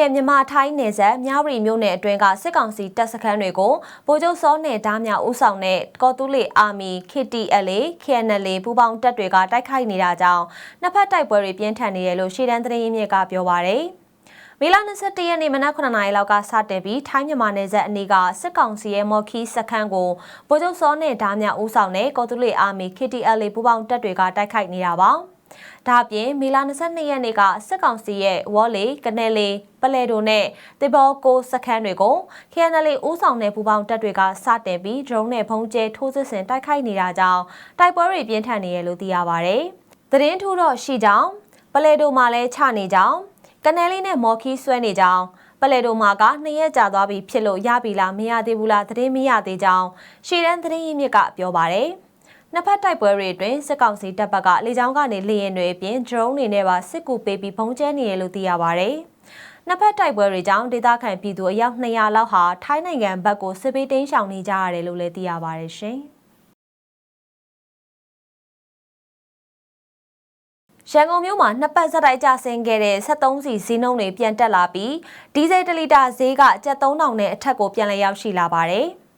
နဲ့မြန်မာထိုင်းနယ်စပ်မြဝတီမြို့နယ်အတွင်းကစစ်ကောင်စီတပ်စခန်းတွေကိုဗိုလ်ချုပ်စောနယ်ဓားများဦးဆောင်တဲ့ကော်တူးလေအာမီ KTLA KNLA ပူးပေါင်းတပ်တွေကတိုက်ခိုက်နေတာကြောင့်နှစ်ဖက်တိုက်ပွဲတွေပြင်းထန်နေတယ်လို့ရှေ့တန်းသတင်းရင်းမြစ်ကပြောပါရယ်မေလ21ရက်နေ့မနက်9:00နာရီလောက်ကစတင်ပြီးထိုင်းမြန်မာနယ်စပ်အနီးကစစ်ကောင်စီရဲ့မော်ခီစခန်းကိုဗိုလ်ချုပ်စောနဲ့ဓားများဦးဆောင်တဲ့ကော်တူးလေအာမီ KTLA ပူးပေါင်းတပ်တွေကတိုက်ခိုက်နေတာပါ။ ဒါအပြင်မေလ22ရက်နေ့ကစစ်ကောင်စီရဲ့ဝေါ်လီကနေလီပလဲတိုနဲ့တေဘောကိုစခန်းတွေကို KNL ဦးဆောင်တဲ့ပူပေါင်းတပ်တွေကစတင်ပြီး drone နဲ့ဖုံးကျဲထိုးစစ်ဆင်တိုက်ခိုက်နေတာကြောင့်တိုက်ပွဲတွေပြင်းထန်နေရလို့သိရပါဗျ။သတင်းထူးတော့ရှိကြောင်းပလဲတိုမှာလည်းချနေကြောင်းကနေလီနဲ့မော်ခီဆွဲနေကြောင်းပလဲတိုမာကနှစ်ရက်ကြာသွားပြီဖြစ်လို့ရပြီလားမရသေးဘူးလားသတင်းမရသေးကြောင်းရှေ့တန်းသတင်းရင်းမြစ်ကပြောပါတယ်။ နှစ်ဖက်တိုက်ပွဲတွေအတွင်းစစ်ကောင်စီတပ်ဘက်ကလေကြောင်းကနေလေရင်တွေအပြင် drone တွေနဲ့ပါစစ်ကူပေးပြီးဖုံးကျဲနေရလို့သိရပါဗျ။နှစ်ဖက်တိုက်ပွဲတွေကြောင့်ဒေသခံပြည်သူအယောက်200လောက်ဟာထိုင်းနိုင်ငံဘက်ကိုစစ်ပေးတင်းရှောင်နေကြရတယ်လို့လည်းသိရပါတယ်ရှင်။ရန်ကုန်မြို့မှာနှစ်ပတ်ဆက်တိုက်ကျဆင်းခဲ့တဲ့73စီဈေးနှုန်းတွေပြန်တက်လာပြီးဒီဇယ်1လီတာဈေးကကျပ်3000နဲ့အထက်ကိုပြန်လည်ရောက်ရှိလာပါတယ်။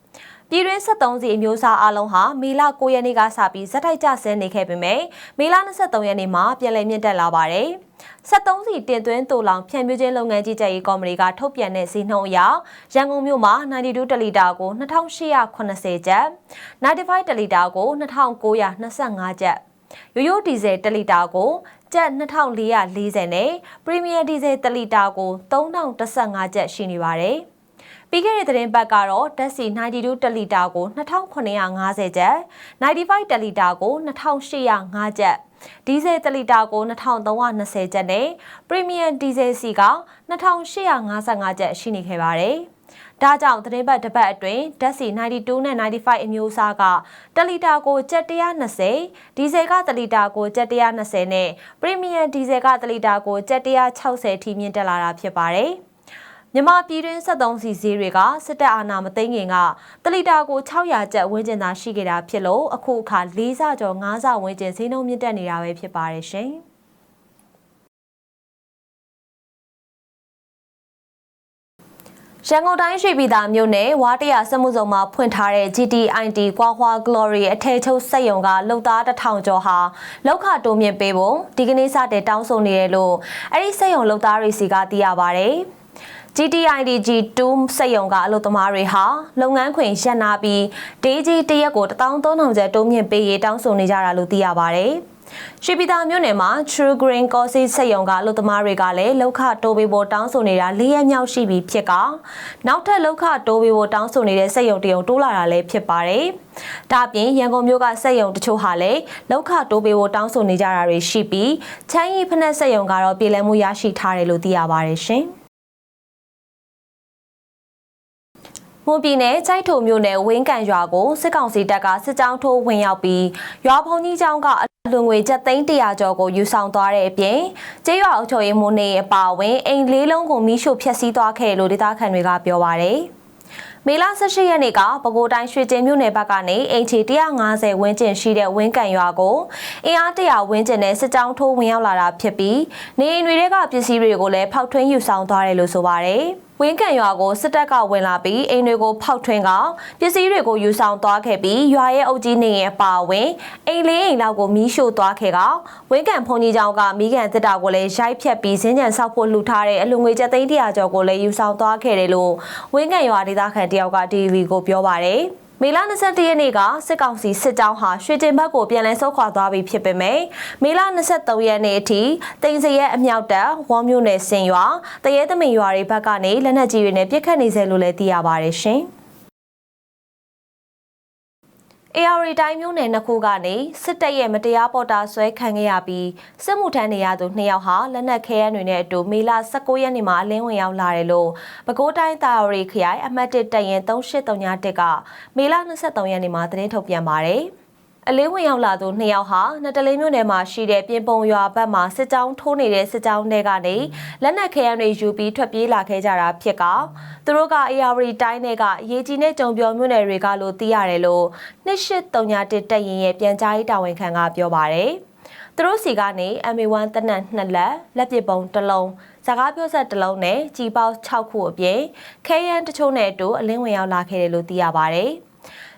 ပြည်တွင်း73စီအမျိုးအစားအလုံးဟာမေလ9ရက်နေ့ကစပြီးဇက်တိုက်ကျဆင်းနေခဲ့ပေမဲ့မေလ23ရက်နေ့မှာပြန်လည်မြင့်တက်လာပါတယ်။73စီတင်သွင်းတူလောင်ဖြန့်ဖြူးခြင်းလုပ်ငန်းကြီးကြပ်ရေးကော်မတီကထုတ်ပြန်တဲ့ဈေးနှုန်းအရရန်ကုန်မြို့မှာ92တလီတာကို2880ကျပ်95တလီတာကို2925ကျပ်ရိုးရိုးဒီဇယ်တလီတာကိုကျပ်2440နဲ့ပရီမီယံဒီဇယ်တလီတာကို3015ကျပ်ရှိနေပါတယ်။ ပြီးခဲ့တဲ့သတင်းပတ်ကတော့ဓာတ်ဆီ92တလီတာကို2950ကျပ်95တလီတာကို2805ကျပ်ဒီဇယ်တလီတာကို2320ကျပ်နဲ့ပရီမီယံဒီဇယ်စီက2855ကျပ်ရှိနေခဲ့ပါတယ်။ဒါကြောင့်သတင်းပတ်တစ်ပတ်အတွင်းဓာတ်ဆီ92နဲ့95အမျိုးအစားကတလီတာကိုကျပ်120ဒီဇယ်ကတလီတာကိုကျပ်120နဲ့ပရီမီယံဒီဇယ်ကတလီတာကိုကျပ်160ထိမြင့်တက်လာတာဖြစ်ပါတယ်။ မြန်မာပြည်တွင်း73စီဈေးတွေကစစ်တပ်အာဏာမသိမ်းခင်ကတလီတာကို600ကျပ်ဝန်းကျင်သာရှိခဲ့တာဖြစ်လို့အခုအခါ၄ဆကျော်၅ဆဝန်းကျင်ဈေးနှုန်းမြင့်တက်နေတာပဲဖြစ်ပါတယ်ရှင်။ရန်ကုန်တိုင်းရွှေပြည်သာမြို့နယ်ဝါတရစမှုစုံမှာဖွင့်ထားတဲ့ GTIT ကွာဟွာ Glory အထည်ချုပ်စက်ရုံကလုံသားတစ်ထောင်ကျော်ဟာလောက်ခတိုးမြင့်ပေးဖို့ဒီကနေ့စတဲ့တောင်းဆိုနေတယ်လို့အဲ့ဒီစက်ရုံလုံသားတွေစီကသိရပါဗျ။ GTIDG2 စက်ရုံကအလုပ်သမားတွေဟာလုပ်ငန်းခွင်ရပ်နာပြီးဒေးကြီးတရက်ကို13000ကျပ်တိုးမြင့်ပေးရေးတောင်းဆိုနေကြတာလို့သိရပါဗျ။ရွှေပြည်သာမြို့နယ်မှာ True Green Coffee စက်ရုံကအလုပ်သမားတွေကလည်းလောက်ခတိုးပေးဖို့တောင်းဆိုနေတာ၄ရက်မြောက်ရှိပြီဖြစ်ကနောက်ထပ်လောက်ခတိုးပေးဖို့တောင်းဆိုနေတဲ့စက်ရုံတရုံတိုးလာတာလည်းဖြစ်ပါတယ်။ဒါ့အပြင်ရန်ကုန်မြို့ကစက်ရုံတချို့ဟာလည်းလောက်ခတိုးပေးဖို့တောင်းဆိုနေကြတာတွေရှိပြီးချမ်းရီဖနက်စက်ရုံကတော့ပြည်လည်မှုရရှိထားတယ်လို့သိရပါတယ်ရှင်။ မွန်ပြည်နယ်ကြိုက်ထုံမြို့နယ်ဝင်းကန်ရွာကိုစစ်ကောင်စီတပ်ကစစ်ကြောင်းထိုးဝင်ရောက်ပြီးရွာဖုန်ကြီးကျောင်းကအလွန်ငွေကျပ်သိန်း100ကျော်ကိုယူဆောင်သွားတဲ့အပြင်ကျေးရွာအုပ်ချုပ်ရေးမှူးနေအပါအဝင်အိမ်လေးလုံးကိုမိရှို့ဖျက်ဆီးသွားခဲ့လို့ဒေသခံတွေကပြောပါတယ်။မေလ18ရက်နေ့ကပဲခူးတိုင်းရွှေကျင်မြို့နယ်ဘက်ကနေအင်ချီ150ဝန်းကျင်ရှိတဲ့ဝင်းကန်ရွာကိုအင်အား100ဝန်းကျင်နဲ့စစ်ကြောင်းထိုးဝင်ရောက်လာတာဖြစ်ပြီးနေအိမ်တွေကပစ္စည်းတွေကိုလည်းဖောက်ထွင်းယူဆောင်သွားတယ်လို့ဆိုပါတယ်။ဝင်းကန်ရွာကိုစစ်တပ်ကဝင်လာပြီးအိမ်တွေကိုဖောက်ထွင်းကပစ္စည်းတွေကိုယူဆောင်သွားခဲ့ပြီးရွာရဲ့အုပ်ကြီးနေရင်အပါဝင်အိမ်လေးအိမ်လောက်ကိုမီးရှို့သွားခဲ့ကဝင်းကန်ဖုန်ကြီးကျောင်းကမိကန်စစ်တာကိုလည်းရိုက်ဖြတ်ပြီးစင်းကြံဆောက်ဖို့လှူထားတဲ့အလူငွေကျပ်သိန်းတရာကျော်ကိုလည်းယူဆောင်သွားခဲ့တယ်လို့ဝင်းကန်ရွာဒေသခံတယောက်က TV ကိုပြောပါတယ်။ မေလ21ရက်နေ့ကစစ်ကောင်စီစစ်ကြောင်းဟာရွှေတင်ဘက်ကိုပြန်လည်ဆုတ်ခွာသွားပြီဖြစ်ပေမဲ့မေလ23ရက်နေ့အထိတင်စရဲအမြောက်တပ်ဝေါမျိုးနယ်စင်ရွာတရဲသမင်ရွာတွေဘက်ကနေလက်နက်ကြီးတွေနဲ့ပစ်ခတ်နေစေလို့လည်းသိရပါတယ်ရှင်။ AR တိုင်းမျိုးနယ်နှစ်ခုကနေစစ်တပ်ရဲ့မတရားပေါ်တာဆွဲခံခဲ့ရပြီးစစ်မှုထမ်းနေရသူနှစ်ယောက်ဟာလက်နက်ခဲယမ်းတွေနဲ့အတူမေလ19ရက်နေ့မှာအလင်းဝင်ရောက်လာတယ်လို့ပဲခူးတိုင်းတာရီခရိုင်အမှတ်1တပ်ရင်3831ကမေလ23ရက်နေ့မှာသတင်းထုတ်ပြန်ပါတယ်။ အလေးဝင်ရောက်လာသူနှစ်ယောက်ဟာနတလေးမြို့နယ်မှာရှိတဲ့ပြင်ပုံရွာဘက်မှာစစ်ကြောင်းထိုးနေတဲ့စစ်ကြောင်းတွေကနေလက်နက်ခဲယမ်းတွေယူပြီးထွက်ပြေးလာခဲ့ကြတာဖြစ်ကသူတို့က AR တိုင်းတွေကရေကြီးနဲ့ကြုံပြောမြို့နယ်တွေကလို့သိရတယ်လို့2831တက်ရင်ရဲ့ပြန်ကြားရေးတာဝန်ခံကပြောပါတယ်။သူတို့စီကနေ MA1 တနက်2လက်လက်ပစ်ပုံတစ်လုံးစကားပြောဆက်တစ်လုံးနဲ့ကြီးပေါက်6ခုအပြင်ခဲယမ်းတချို့နဲ့အတူအလင်းဝင်ရောက်လာခဲ့တယ်လို့သိရပါတယ်။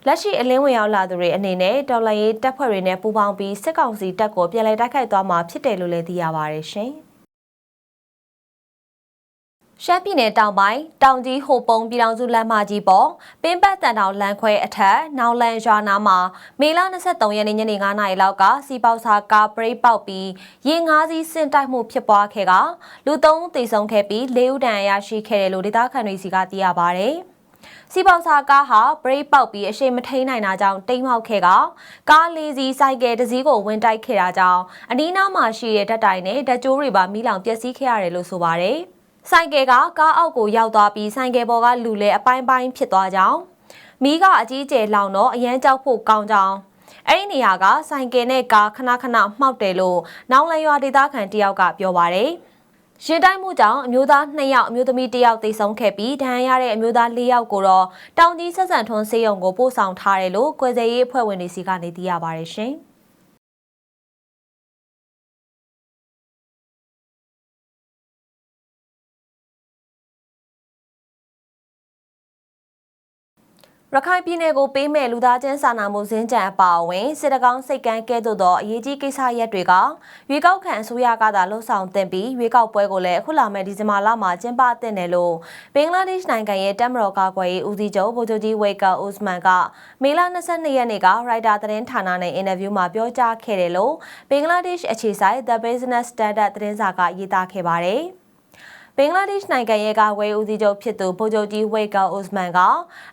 လက်ရှိအလင်းဝင်ရောက်လာသူတွေအနေနဲ့တော်လှန်ရေးတပ်ဖွဲ့တွေနဲ့ပူးပေါင်းပြီးစစ်ကောင်စီတပ်ကိုပြန်လည်တိုက်ခိုက်သွားမှာဖြစ်တယ်လို့လည်းသိရပါတယ်ရှင်။ရှမ်းပြည်နယ်တောင်ပိုင်းတောင်ကြီးဟိုပုံပြည်တော်စုလမ်းမကြီးပေါ်ပင်းပတ်တန်တောင်လမ်းခွဲအထက်နောင်လန်ရွာနာမှာမေလ23ရက်နေ့ညနေ9:00နာရီလောက်ကစီပေါစာကားပရိတ်ပေါက်ပြီးရေငါးစီးစင်တိုက်မှုဖြစ်ပွားခဲ့ကလူ၃ဦးသေဆုံးခဲ့ပြီး၄ဦးဒဏ်ရာရရှိခဲ့တယ်လို့ဒေသခံတွေစီကသိရပါဗျ။ စီပေါစာကားဟာဘရိတ်ပေါက်ပြီးအရှိန်မထိန်နိုင်တာကြောင့်တိမ်မောက်ခဲ့ကကားလေးစီးစိုက်ကယ်တစ်စီးကိုဝင်တိုက်ခဲ့တာကြောင့်အနီးနားမှာရှိတဲ့ဓာတ်တိုင်နဲ့ဓာတ်ကြိုးတွေပါမိလောင်ပျက်စီးခဲ့ရတယ်လို့ဆိုပါတယ်။ဆိုင်ကယ်ကကားအောက်ကိုရောက်သွားပြီးဆိုင်ကယ်ပေါ်ကလူလဲအပိုင်းပိုင်းဖြစ်သွားကြောင်းမီးကအကြီးကျယ်လောင်တော့အရန်ကြောက်ဖို့ကောင်းကြောင်းအဲ့ဒီနေရာကဆိုင်ကယ်နဲ့ကားခဏခဏမှောက်တယ်လို့နောင်လန်ရွာဒေသခံတယောက်ကပြောပါတယ် ရင်တိုက်မှုကြောင့်အမျိုးသား2ယောက်အမျိုးသမီး1ယောက်သေဆုံးခဲ့ပြီးဒဏ်ရာရတဲ့အမျိုးသား4ယောက်ကိုတော့တောင်ကြီးဆက်ဆန်ထွန်းစေယုံကိုပို့ဆောင်ထားတယ်လို့ကွယ်စေရေးအဖွဲ့ဝင်တွေစီကနေသိရပါတယ်ရှင်။ ရခိုင်ပြည်နယ်ကိုပေးမဲ့လူသားချင်းစာနာမှုစင်းကြံအပါအဝင်စစ်တကောင်းစိတ်ကန်းကဲ့သို့သောအရေးကြီးကိစ္စရပ်တွေကရွေးကောက်ခံအစိုးရကသာလှုပ်ဆောင်တင်ပြီးရွေးကောက်ပွဲကိုလည်းအခုလာမယ့်ဒီဇင်ဘာလမှာကျင်းပတင်တယ်လို့ဘင်္ဂလားဒေ့ရှ်နိုင်ငံရဲ့တပ်မတော်ကာကွယ်ရေးဦးစီးချုပ်ဗိုလ်ချုပ်ကြီးဝေကာအိုစမန်ကမေလ22ရက်နေ့ကရိုက်တာသတင်းဌာနနဲ့အင်တာဗျူးမှာပြောကြားခဲ့တယ်လို့ဘင်္ဂလားဒေ့ရှ်အခြေစိုက် The Business Standard သတင်းစာကရေးသားခဲ့ပါတယ်။ ဘင်္ဂလားဒေ့ရှ်နိုင်ငံရဲ့ကာကွယ်ဦးစီးချုပ်ဖြစ်သူဗိုလ်ချုပ်ကြီးဝေကာအိုစမန်က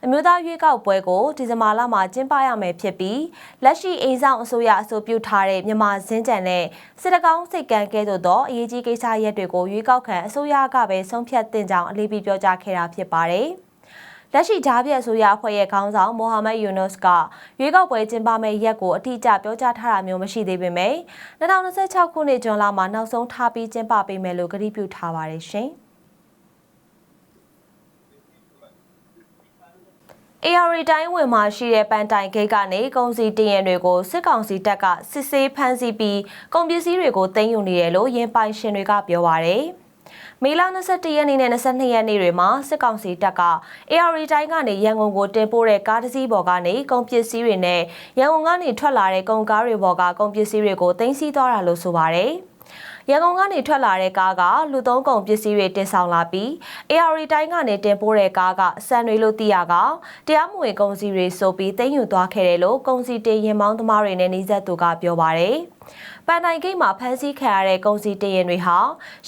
အမျိုးသားရွေးကောက်ပွဲကိုဒီဇင်ဘာလမှာကျင်းပရမယ်ဖြစ်ပြီးလက်ရှိအိမ်ဆောင်အစိုးရအဆိုပြုထားတဲ့မြန်မာစင်းကြံနဲ့စစ်တကောင်းစိတ်ကံကဲသို့သောအရေးကြီးကိစ္စရပ်တွေကိုရွေးကောက်ခံအစိုးရကပဲဆုံးဖြတ်တင်ကြောင်းအလေးပေးပြောကြားခဲ့တာဖြစ်ပါတယ်။ လက်ရှိဂျားပြက်ဆိုရအဖွဲ့ရဲ့ခေါင်းဆောင်မိုဟာမက်ယူနုစ်ကရွေးကောက်ပွဲကျင်းပမယ့်ရက်ကိုအတိအကျပြောကြားထားတာမျိုးမရှိသေးပေမဲ့2026ခုနှစ်ဇွန်လမှာနောက်ဆုံးထားပြီးကျင်းပပေးမယ်လို့ကတိပြုထားပါတယ်ရှင်။ AR တိုင်းဝင်မှာရှိတဲ့ပန်တိုင်ဂိတ်ကနေကုန်စည်တင်ရန်တွေကိုစစ်ကောင်စီတပ်ကစစ်ဆေးဖမ်းဆီးပြီးကုန်ပစ္စည်းတွေကိုတင်ယူနေတယ်လို့ရင်ပိုင်ရှင်တွေကပြောပါရယ်။ မေလ21ရက်နေ့နဲ့22ရက်နေ့တွေမှာစစ်ကောင်စီတပ်က AR တိုင်းကနေရန်ကုန်ကိုတင်ပို့တဲ့ကားတစ်စီးပေါ်ကနေကုန်ပစ္စည်းတွေနဲ့ရန်ကုန်ကနေထွက်လာတဲ့ကုန်ကားတွေပေါ်ကကုန်ပစ္စည်းတွေကိုတင်စီသွားတာလို့ဆိုပါတယ်။ရန်ကုန်ကနေထွက်လာတဲ့ကားကလူသုံးကုန်ပစ္စည်းတွေတင်ဆောင်လာပြီး AR တိုင်းကနေတင်ပို့တဲ့ကားကစံတွေလို့သိရကတရားမဝင်ကုန်စည်တွေဆိုပြီးတင်ယူသွားခဲ့တယ်လို့ကုန်စည်တင်ရင်မောင်းသမားတွေနဲ့နှိစက်သူကပြောပါတယ်။ ပန်တိုင်ဂိတ်မှာဖမ်းဆီးခံရတဲ့ကုန်စည်တင်ရင်တွေဟာ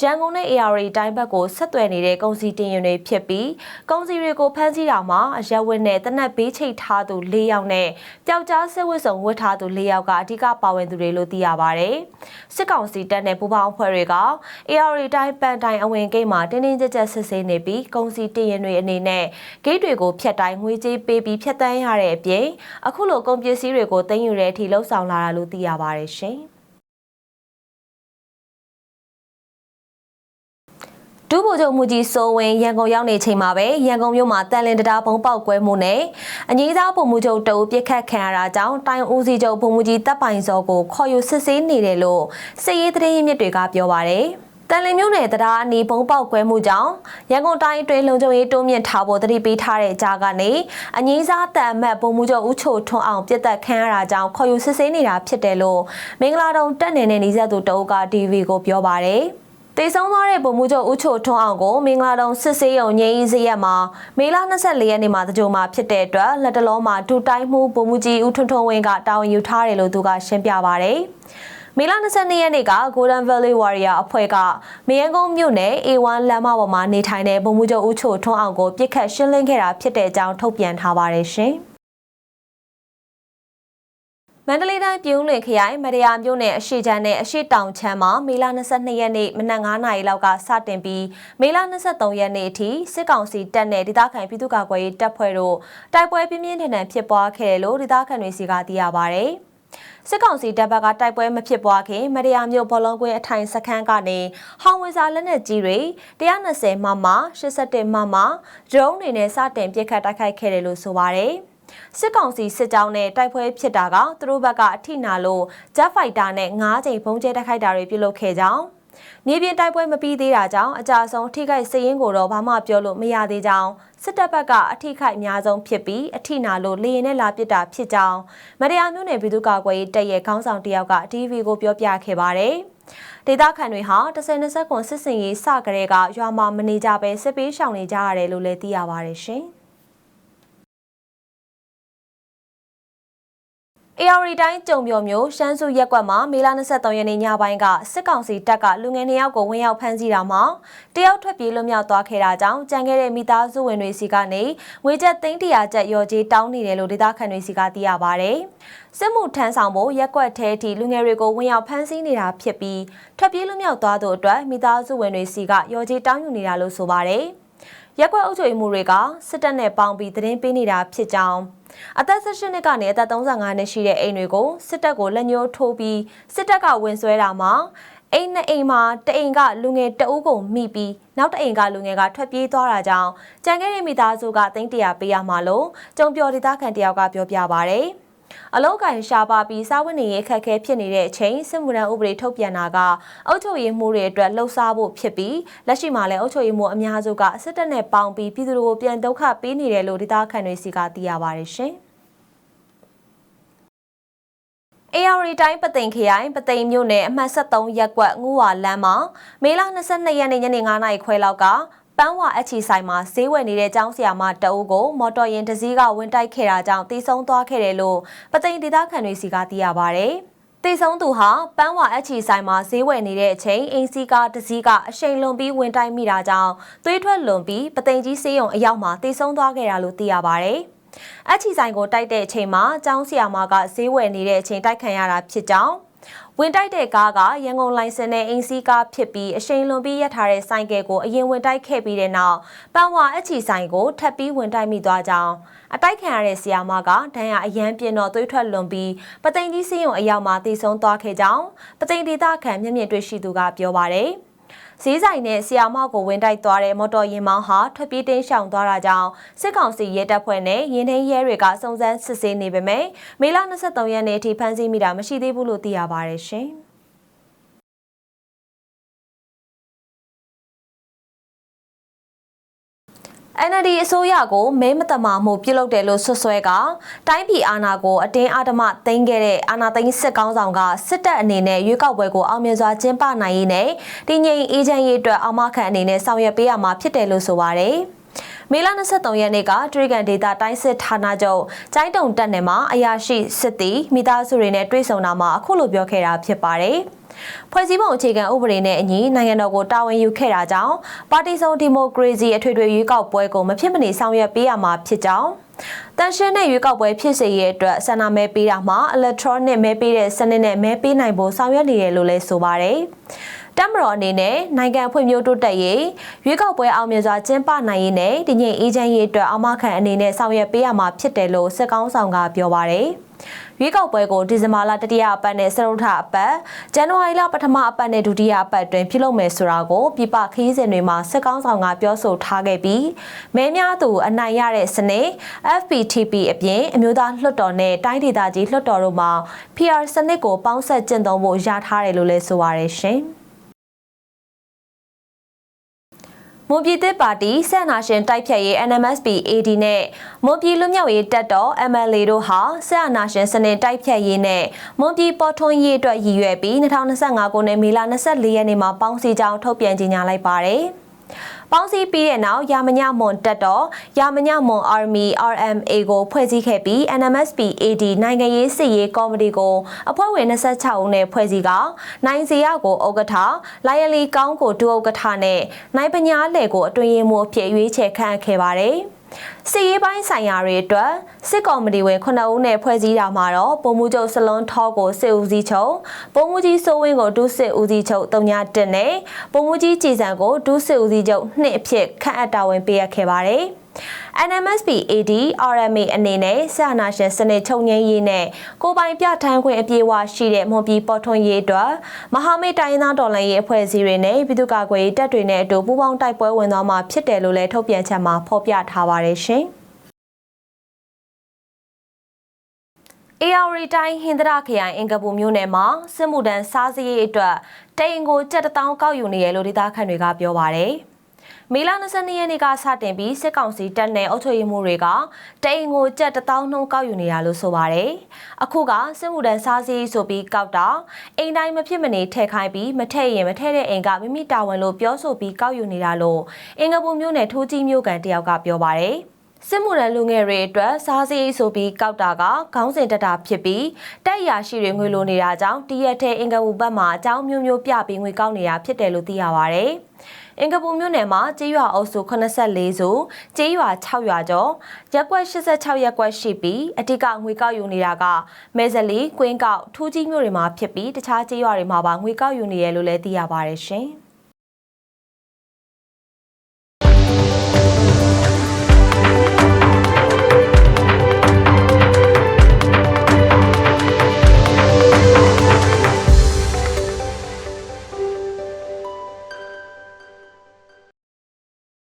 ရန်ကုန်နဲ့ AR တိုင်းဘက်ကိုဆက်သွယ်နေတဲ့ကုန်စည်တင်ရင်တွေဖြစ်ပြီးကုန်စည်တွေကိုဖမ်းဆီးတာမှာအရက်ဝတ်နဲ့တနက်ဘေးချိတ်ထားသူ၄ယောက်နဲ့ပျောက်ကြားစစ်ဝတ်စုံဝတ်ထားသူ၄ယောက်ကအဓိကပါဝင်သူတွေလို့သိရပါဗျ။စစ်ကောင်စီတပ်နဲ့ပူးပေါင်းအဖွဲ့တွေက AR တိုင်းပန်တိုင်အဝင်ဂိတ်မှာတင်းတင်းကြပ်ကြပ်စစ်ဆေးနေပြီးကုန်စည်တင်ရင်တွေအနေနဲ့ဂိတ်တွေကိုဖျက်တိုင်းငွေကြေးပေးပြီးဖျက်တမ်းရတဲ့အပြင်အခုလိုကုန်ပစ္စည်းတွေကိုတင်ယူတဲ့အထိလှုပ်ဆောင်လာတာလို့သိရပါတယ်ရှင်။ ဒုဗိုလ်ချုပ်မူကြီးစိုးဝင်းရန်ကုန်ရောက်နေချိန်မှာပဲရန်ကုန်မြို့မှာတန်လင်တရားဘုံပေါက်ကွဲမှုနဲ့အငြိသားဗိုလ်မှူးချုပ်တအုပ်ပြစ်ခတ်ခံရတာကြောင့်တိုင်ဦးစီချုပ်ဗိုလ်မှူးကြီးတပ်ပိုင်စောကိုခေါ်ယူစစ်ဆေးနေတယ်လို့စစ်ရေးသတင်းရင်းမြစ်တွေကပြောပါရယ်တန်လင်မြို့နယ်တရားအနီးဘုံပေါက်ကွဲမှုကြောင့်ရန်ကုန်တိုင်းအတွင်းလုံခြုံရေးတိုးမြင့်ထားဖို့တတိပေးထားတဲ့ကြားကနေအငင်းစားတန်အမတ်ဗိုလ်မှူးချုပ်ဦးချိုထွန်းအောင်ပြစ်တက်ခံရတာကြောင့်ခေါ်ယူစစ်ဆေးနေတာဖြစ်တယ်လို့မင်္ဂလာတုံတက်နယ်နဲ့နေဆက်သူတအုပ်က DV ကိုပြောပါရယ် တေဆုံးသွားတဲ့ဗိုလ်မှူးချုပ်ဦးချိုထွန်းအောင်ကိုမင်္ဂလာတုံစစ်ဆေးရုံငြိမ်းစရက်မှာမေလ24ရက်နေ့မှာတကြိုမှာဖြစ်တဲ့အတွက်လက်တလုံးမှာဒူတိုင်းမှုဗိုလ်မှူးကြီးဦးထွန်းထွန်းဝင်းကတာဝန်ယူထားတယ်လို့သူကရှင်းပြပါဗျ။မေလ22ရက်နေ့က Golden Valley Warrior အဖွဲ့ကမယန်းကုန်းမြို့နယ် A1 လမ်းမပေါ်မှာနေထိုင်တဲ့ဗိုလ်မှူးချုပ်ဦးချိုထွန်းအောင်ကိုပြစ်ခတ်ရှင်းလင်းခဲ့တာဖြစ်တဲ့အကြောင်းထုတ်ပြန်ထားပါတယ်ရှင်။ မန္တလေးတိုင်းပြုံးလွင်ခရိုင်မရယာမြို့နယ်အရှိချမ်းနဲ့အရှိတောင်ချမ်းမှာမေလ22ရက်နေ့မနက်9:00နာရီလောက်ကစတင်ပြီးမေလ23ရက်နေ့အထိစစ်ကောင်စီတပ်နဲ့ဒေသခံပြည်သူ့ကာကွယ်ရေးတပ်ဖွဲ့တို့တိုက်ပွဲပြင်းပြင်းထန်ထန်ဖြစ်ပွားခဲ့တယ်လို့ဒေသခံတွေစီကသိရပါဗျ။စစ်ကောင်စီတပ်ဘက်ကတိုက်ပွဲမဖြစ်ပွားခင်မရယာမြို့ဘောလုံးကွင်းအထိုင်စခန်းကနေဟောင်ဝေစာလက်နက်ကြီးတွေ120မမ81မမဒရုန်းတွေနဲ့စတင်ပစ်ခတ်တိုက်ခိုက်ခဲ့တယ်လို့ဆိုပါတယ်။ စစ်ကောင်စီစစ်ကြောင်းနဲ့တိုက်ပွဲဖြစ်တာကသူတို့ဘက်ကအထိနာလို့ဂျက်ဖိုက်တာနဲ့၅ကြိမ်ဘုံကျဲတိုက်ခိုက်တာတွေပြုလုပ်ခဲ့ကြောင်းမြေပြင်တိုက်ပွဲမပြီးသေးတာကြောင့်အကြဆုံးထိခိုက်စည်ရင်ကိုတော့ဘာမှပြောလို့မရသေးကြောင်းစစ်တပ်ဘက်ကအထိခိုက်အများဆုံးဖြစ်ပြီးအထိနာလို့လေရင်နဲ့လာပစ်တာဖြစ်ကြောင်းမတရားမျိုးနယ်ပြည်သူ့ကာကွယ်ရေးတပ်ရဲ့ခေါင်းဆောင်တယောက်က TV ကိုပြောပြခဲ့ပါတယ်။ဒေသခံတွေဟာ10-20ခွန်စစ်စင်ရေးစကြတဲ့ကရွာမှာမနေကြဘဲစစ်ပေးရှောင်နေကြရတယ်လို့လည်းသိရပါတယ်ရှင်။ AR တိုင်းကြုံပြော်မျိုးရှမ်းစုရက်ကွက်မှာမေလ23ရက်နေ့ညပိုင်းကစစ်ကောင်စီတပ်ကလူငယ်2ယောက်ကိုဝင်ရောက်ဖမ်းဆီးတာမှာတယောက်ထွက်ပြေးလွတ်မြောက်သွားခဲ့တာကြောင့်ကြံခဲ့တဲ့မိသားစုဝင်တွေစီကနေငွေကျပ်သိန်း100ကျပ်ရော်ကြီးတောင်းနေတယ်လို့ဒေသခံတွေစီကသိရပါဗျ။စစ်မှုထမ်းဆောင်ဖို့ရက်ကွက်ထဲထိလူငယ်တွေကိုဝင်ရောက်ဖမ်းဆီးနေတာဖြစ်ပြီးထွက်ပြေးလွတ်မြောက်သွားသူအတွက်မိသားစုဝင်တွေစီကရော်ကြီးတောင်းယူနေတာလို့ဆိုပါတယ်။ ရက်ကွက်အုပ်ချုပ်မှုတွေကစစ်တပ်နဲ့ပေါင်းပြီးသတင်းပေးနေတာဖြစ်ကြောင်းအသက်18နှစ်ကနေအသက်35နှစ်ရှိတဲ့အိမ်တွေကိုစစ်တပ်ကိုလက်ညှိုးထိုးပြီးစစ်တပ်ကဝင်ဆွဲတာမှာအိမ်နဲ့အိမ်မှာတအိမ်ကလူငယ်တအုပ်ကိုမိပြီးနောက်တအိမ်ကလူငယ်ကထွက်ပြေးသွားတာကြောင့်ကြံခဲ့တဲ့မိသားစုကသိန်းတရာပေးရမှာလို့ကြုံပြော်ဒေသခံတယောက်ကပြောပြပါဗျ။ အလောက်ကန်ရှားပါပြီးစားဝတ်နေရေးခက်ခဲဖြစ်နေတဲ့အချိန်စစ်မှုထမ်းဥပဒေထုတ်ပြန်တာကအုပ်ချုပ်ရေးမှုတွေအတွက်လှုပ်ရှားဖို့ဖြစ်ပြီးလက်ရှိမှာလည်းအုပ်ချုပ်ရေးမှုအများစုကစစ်တပ်နဲ့ပေါင်းပြီးပြည်သူတွေကိုပြန်ဒုက္ခပေးနေတယ်လို့ဒေသခံတွေစီကသိရပါတယ်ရှင်။ AR တိုင်းပသိမ်ခရိုင်ပသိမ်မြို့နယ်အမှတ်73ရပ်ကွက်ငူဝါလမ်းမှာမေလ22ရက်နေ့ညနေ9:00နာရီခွဲလောက်က ပန်းဝါအချီဆိုင်မှာဈေးဝယ်နေတဲ့ကျောင်းဆရာမတအုပ်ကိုမော်တော်ယာဉ်တစ်စီးကဝင်တိုက်ခဲ့တာကြောင့်တီးဆုံးသွားခဲ့တယ်လို့ပသိမ်ဒေသခံတွေစီကသိရပါဗျ။တေဆုံးသူဟာပန်းဝါအချီဆိုင်မှာဈေးဝယ်နေတဲ့အချိန်အင်းစီကားတစည်းကအရှိန်လွန်ပြီးဝင်တိုက်မိတာကြောင့်သွေးထွက်လွန်ပြီးပသိမ်ကြီးဆေးရုံအရောက်မှာတေဆုံးသွားခဲ့တာလို့သိရပါဗျ။အချီဆိုင်ကိုတိုက်တဲ့အချိန်မှာကျောင်းဆရာမကဈေးဝယ်နေတဲ့အချိန်တိုက်ခံရတာဖြစ်ကြောင်း ဝင်တိုက်တဲ့ကားကရန်ကုန်လိုင်စင်နဲ့အင်းစီကားဖြစ်ပြီးအရှိန်လွန်ပြီးရထားတဲ့ဆိုင်ကယ်ကိုအရင်ဝင်တိုက်ခဲ့ပြီးတဲ့နောက်ပန်ဝါအချီဆိုင်ကိုထပ်ပြီးဝင်တိုက်မိသွားကြောင်းအတိုက်ခံရတဲ့ဆီယာမကဒဏ်ရာအရန်ပြင်းတော့သွေးထွက်လွန်ပြီးပသိမ်ကြီးစီးရုံအရောက်မှာတည်ဆုံသွားခဲ့ကြောင်းပသိမ်ဒေသခံမျက်မြင်တွေ့ရှိသူကပြောပါတယ်။ ဈေးဆိုင်နဲ့ဆီယာမောက်ကိုဝင်တိုက်သွားတဲ့မော်တော်ယာဉ်မောင်းဟာထွက်ပြေးတင်းရှောင်သွားတာကြောင့်စစ်ကောင်စီရဲတပ်ဖွဲ့နဲ့ရင်ထင်းရဲတွေကစုံစမ်းစစ်ဆေးနေပေမဲ့မေလ23ရက်နေ့အထိဖမ်းဆီးမိတာမရှိသေးဘူးလို့သိရပါတယ်ရှင်။ NLD အစိုးရကိုမဲမတမာမှုပြုလုပ်တယ်လို့ဆွဆွဲကတိုင်းပြည်အာဏာကိုအတင်းအဓမ္မသိမ်းခဲ့တဲ့အာဏာသိမ်းစစ်ကောင်းဆောင်ကစစ်တပ်အနေနဲ့ရွေးကောက်ပွဲကိုအောင်မြင်စွာကျင်းပနိုင်ရေးနဲ့တည်ငြိမ်အေးချမ်းရေးအတွက်အမခံအနေနဲ့ဆောင်ရွက်ပေးရမှာဖြစ်တယ်လို့ဆိုပါတယ်။ မေလ23ရက်နေ့ကထရီကန်ဒေတာတိုင်းစစ်ဌာနချုပ်ကျိုင်းတုံတက်နယ်မှာအရာရှိစစ်သည်မိသားစုတွေနဲ့တွေ့ဆုံတာမှာအခုလိုပြောခဲ့တာဖြစ်ပါတယ်။ဖွဲ့စည်းပုံအခြေခံဥပဒေနဲ့အညီနိုင်ငံတော်ကိုတာဝန်ယူခဲ့တာကြောင့်ပါတီစုံဒီမိုကရေစီအထွေထွေရွေးကောက်ပွဲကိုမဖြစ်မနေဆောင်ရွက်ပေးရမှာဖြစ်ကြောင်းတန်ရှင်းတဲ့ရွေးကောက်ပွဲဖြစ်စေရတဲ့အတွက်ဆန္ဒမဲပေးတာမှာ electronic မဲပေးတဲ့စနစ်နဲ့မဲပေးနိုင်ဖို့ဆောင်ရွက်နေတယ်လို့လည်းဆိုပါတယ်။ တမတော်အနေနဲ့နိုင်ငံဖွံ့ဖြိုးတိုးတက်ရေးရွေးကောက်ပွဲအောင်မြင်စွာကျင်းပနိုင်ရေးနဲ့တည်ငြိမ်အေးချမ်းရေးအတွက်အမခံအနေနဲ့ဆောင်ရွက်ပေးရမှာဖြစ်တယ်လို့စစ်ကောင်းဆောင်ကပြောပါတယ်။ရွေးကောက်ပွဲကိုဒီဇင်ဘာလတတိယအပတ်နဲ့စရုထအပတ်ဇန်နဝါရီလပထမအပတ်နဲ့ဒုတိယအပတ်တွင်ပြုလုပ်မယ်ဆိုတာကိုပြပခီးစဉ်တွေမှာစစ်ကောင်းဆောင်ကပြောဆိုထားခဲ့ပြီးမဲများသူအနိုင်ရတဲ့စနစ် FPTP အပြင်အမျိုးသားလွှတ်တော်နဲ့တိုင်းဒေသကြီးလွှတ်တော်တို့မှာ PR စနစ်ကိုပေါင်းဆက်ကျင့်သုံးဖို့ရထားတယ်လို့လည်းဆိုပါရရှင်။ န်ပြည်သစ်ပါတီဆက်နာရှင်တိုက်ဖြတ်ရေး NMSP AD နဲ့မွန်ပြည်လွတ်မြောက်ရေးတပ်တော် MLA တို့ဟာဆက်နာရှင်စနစ်တိုက်ဖြတ်ရေးနဲ့မွန်ပြည်ပေါ်ထွန်းရေးအတွက်ရည်ရွယ်ပြီး2025ခုနှစ်မေလ24ရက်နေ့မှာပေါင်းစည်းကြောင်းထုတ်ပြန်ကြေညာလိုက်ပါတယ်။ ပေါင်းစည်းပြီးတဲ့နောက်ရာမညမွန်တက်တော်ရာမညမွန် Army RMA ကိုဖွဲ့စည်းခဲ့ပြီး NMSP AD နိုင်ငံရေးစစ်ရေးကော်မတီကိုအဖွဲ့ဝင်26ဦးနဲ့ဖွဲ့စည်းကနိုင်စီရကိုဥက္ကဋ္ဌလိုင်ယလီကောင်းကိုဒုဥက္ကဋ္ဌနဲ့နိုင်ပညာလှဲကိုအတွင်းရေးမှူးအဖြစ်ရွေးချယ်ခန့်ခဲ့ပါတယ်။ စစ်ရေးပိုင်းဆိုင်ရာတွေအတွက်စစ်ကော်မတီဝင်9ဦးနဲ့ဖွဲ့စည်းတာမှာတော့ပုံမှုချုပ်စလွန်ထောကိုစစ်ဦးစီးချုပ်ပုံမှုကြီးစိုးဝင်းကိုဒုစစ်ဦးစီးချုပ်တုံညာတက်နဲ့ပုံမှုကြီးကြည်စံကိုဒုစစ်ဦးစီးချုပ်နှစ်အဖြစ်ခန့်အပ်တာဝန်ပေးအပ်ခဲ့ပါတယ်။ NMSP AD RMA အနေနဲ့ဆာနာရှင်စနစ်ချုပ်ငင်းရေးနဲ့ကိုပိုင်ပြထန်းခွင့်အပြည့်အဝရှိတဲ့မွန်ပြည်ပေါ်ထွန်းရေးအတွက်မဟာမိတ်တိုင်းသားတော်လှန်ရေးအဖွဲ့အစည်းတွေနဲ့ပြည်သူ့ကာကွယ်ရေးတပ်တွေနဲ့အတူပူးပေါင်းတိုက်ပွဲဝင်သွားမှာဖြစ်တယ်လို့လည်းထုတ်ပြန်ချက်မှာဖော်ပြထားပါတယ်ရှင်။ AR တိုင်းဟင်္ဒရာခရိုင်အင်ကပူမြို့နယ်မှာစစ်မှုထမ်းစားစရိတ်အတွက်တိန်ကိုကြက်တောင်းကောက်ယူနေရလို့ဒေသခံတွေကပြောပါတယ်။ မေလ22ရက်နေ့ကစတင်ပြီးစစ်ကောင်စီတပ်နဲ့အုပ်ချုပ်ရေးမှုတွေကတိန်ကိုကြက်တောင်းနှုံးကောက်ယူနေတာလို့ဆိုပါတယ်။အခုကစစ်မှုထမ်းစားစရိတ်ဆိုပြီးကောက်တာအိမ်တိုင်းမဖြစ်မနေထည့်ခိုင်းပြီးမထည့်ရင်မထည့်တဲ့အိမ်ကမိမိတာဝန်လို့ပြောဆိုပြီးကောက်ယူနေတာလို့အင်ကပူမြို့နယ်ထိုးကြီးမြို့ကန်တယောက်ကပြောပါတယ်။စစ်မှုရန်လူငယ်တွေအတွက်စားစရိတ်ဆိုပြီးကောက်တာကခေါင်းစဉ်တက်တာဖြစ်ပြီးတိုက်ရာရှိတွေငွေလိုနေတာကြောင့်တရက်ထဲအင်္ဂဝူဘတ်မှာအကြောင်းမျိုးမျိုးပြပြီးငွေကောက်နေတာဖြစ်တယ်လို့သိရပါဗျ။ အင်္ဂပူမြို့နယ်မှာကြေးရွာအုပ်စု84စုကြေးရွာ6ရွာကျော်ရက်ကွက်86ရက်ကွက်ရှိပြီးအတိကငွေကောက်ယူနေတာကမဲဇလီ၊ကွင်းကောက်ထူးကြီးမြို့တွေမှာဖြစ်ပြီးတခြားကြေးရွာတွေမှာပါငွေကောက်ယူနေရလို့လည်းသိရပါတယ်ရှင်။